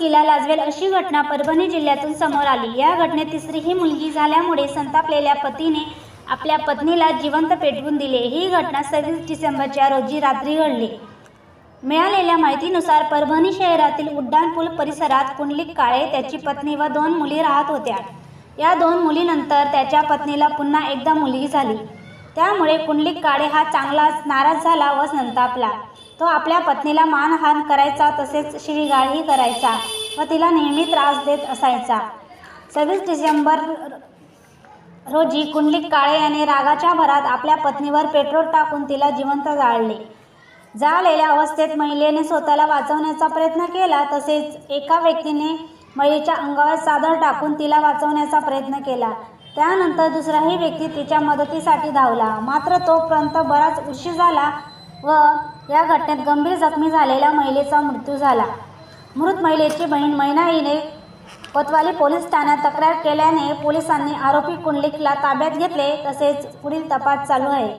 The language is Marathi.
माणुसकीला लाजवेल अशी घटना परभणी जिल्ह्यातून समोर आली. या घटनेत तिसरी ही मुलगी झाल्यामुळे संतापलेल्या पतीने आपल्या पत्नीला जिवंत पेटवून दिले. ही घटना सव्वीस डिसेंबरच्या रोजी रात्री घडली. मिळालेल्या माहितीनुसार परभणी शहरातील उड्डाणपूल परिसरात कुंडलिक काळे त्याची पत्नी व दोन मुली राहत होत्या. या दोन मुलीनंतर त्याच्या पत्नीला पुन्हा एकदा मुलगी झाली. त्यामुळे कुंडलिक काळे हा चांगलाच नाराज झाला व संतापला. तो आपल्या पत्नीला मानहान करायचा तसेच शिवीगाळही करायचा व तिला नेहमी त्रास देत असायचा. सव्वीस डिसेंबर रोजी कुंडलिक काळे याने रागाच्या भरात आपल्या पत्नीवर पेट्रोल टाकून तिला जिवंत जाळले. जाळलेल्या अवस्थेत महिलेने स्वतःला वाचवण्याचा प्रयत्न केला तसेच एका व्यक्तीने महिलेच्या अंगावर चादर टाकून तिला वाचवण्याचा प्रयत्न केला. त्यानंतर दुसराही व्यक्ती तिच्या मदतीसाठी धावला. मात्र तोपर्यंत बराच उशीर झाला व या घटनेत गंभीर जखमी झालेल्या महिलेचा मृत्यू झाला. मृत महिलेची बहीण मैना हिने कोतवाली पोलीस ठाण्यात तक्रार केल्याने पोलिसांनी आरोपी कुंडलिकला ताब्यात घेतले तसेच पुढील तपास चालू आहे.